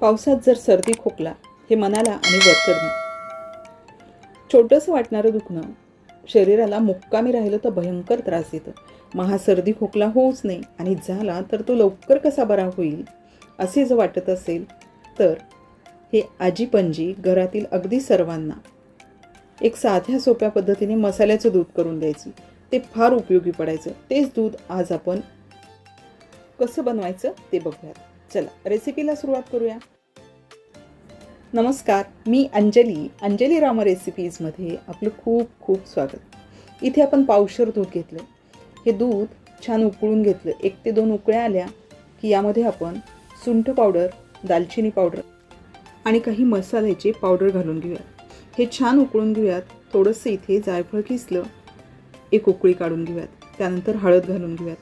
पावसात जर सर्दी खोकला हे मनाला आणि वरकरणी छोटंसं वाटणारं दुखणं शरीराला मुक्कामी राहिलं तर भयंकर त्रास देतं. महासर्दी सर्दी खोकला होऊच नाही आणि झाला तर तो लवकर कसा बरा होईल असे जर वाटत असेल तर हे आजी पणजी घरातील अगदी सर्वांना एक साध्या सोप्या पद्धतीने मसाल्याचं दूध करून द्यायची. ते फार उपयोगी पडायचं. तेच दूध आज आपण कसं बनवायचं ते बघूयात. चला रेसिपीला सुरुवात करूया. नमस्कार मी अंजली अंजली रामा रेसिपीजमध्ये आपलं खूप खूप स्वागत. इथे आपण पावशर दूध घेतलं. हे दूध छान उकळून घेतलं. एक ते दोन उकळ्या आल्या की यामध्ये आपण सुंठ पावडर दालचिनी पावडर आणि काही मसाल्याचे पावडर घालून घेऊयात. हे छान उकळून घेऊयात. थोडंसं इथे जायफळ किसलं एक उकळी काढून घेऊयात. त्यानंतर हळद घालून घेऊयात.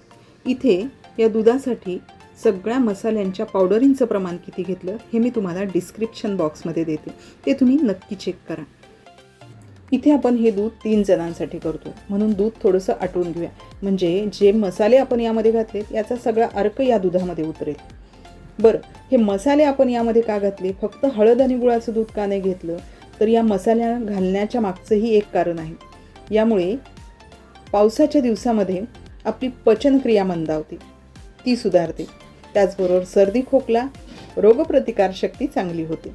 इथे या दुधासाठी सगळ्या मसाल्यांच्या पावडरींचं प्रमाण किती घेतलं हे मी तुम्हाला डिस्क्रिप्शन बॉक्समध्ये देते. ते तुम्ही नक्की चेक करा. इथे आपण हे दूध तीन जणांसाठी करतो. म्हणून दूध थोडंसं आटवून घेऊया. म्हणजे जे मसाले आपण यामध्ये घातले याचा सगळा अर्क या दुधामध्ये उतरेल. बरं हे मसाले आपण यामध्ये का घातले? फक्त हळद आणि गुळाचं दूध का नाही घेतलं? तर या मसाल्या घालण्याच्या मागचंही एक कारण आहे. यामुळे पावसाच्या दिवसामध्ये आपली पचनक्रिया मंदावते. ती सुधारते. त्याचबरोबर सर्दी खोकला रोगप्रतिकारशक्ती चांगली होते.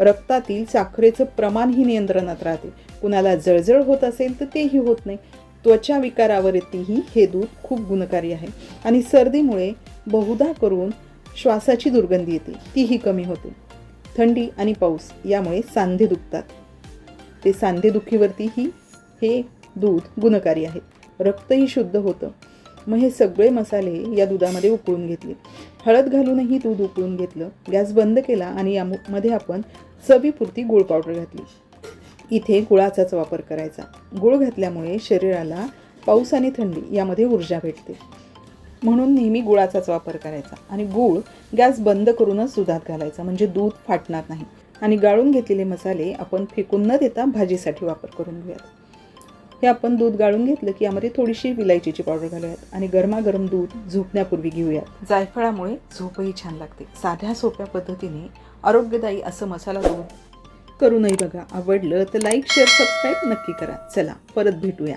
रक्तातील साखरेचं प्रमाणही नियंत्रणात राहते. कुणाला जळजळ होत असेल तर तेही होत नाही. त्वचा विकारावरतीही हे दूध खूप गुणकारी आहे आणि सर्दीमुळे बहुधा करून श्वासाची दुर्गंधी येते. तीही कमी होते. थंडी आणि पाऊस यामुळे सांधे दुखतात. ते सांधेदुखीवरतीही हे दूध गुणकारी आहे. रक्तही शुद्ध होतं. मग हे सगळे मसाले या दुधामध्ये उकळून घेतले. हळद घालूनही दूध उकळून घेतलं गॅस बंद केला आणि यामध्ये आपण चवीपुरती गुळ पावडर घातली. इथे गुळाचाच वापर करायचा. गुळ घातल्यामुळे शरीराला पाऊस आणि थंडी यामध्ये ऊर्जा भेटते. म्हणून नेहमी गुळाचाच वापर करायचा आणि गूळ गॅस बंद करूनच दुधात घालायचा म्हणजे दूध फाटणार नाही. आणि गाळून घेतलेले मसाले आपण फेकून न देता भाजीसाठी वापर करून घेऊयात. हे आपण दूध गाळून घेतलं की यामध्ये थोडीशी विलायचीची पावडर घालूयात आणि गरमागरम दूध झोपण्यापूर्वी घेऊयात. जायफळामुळे झोपही छान लागते. साध्या सोप्या पद्धतीने आरोग्यदायी असं मसाला दूध करूनही बघा आवडलं तर लाईक शेअर सबस्क्राईब नक्की करा. चला परत भेटूया.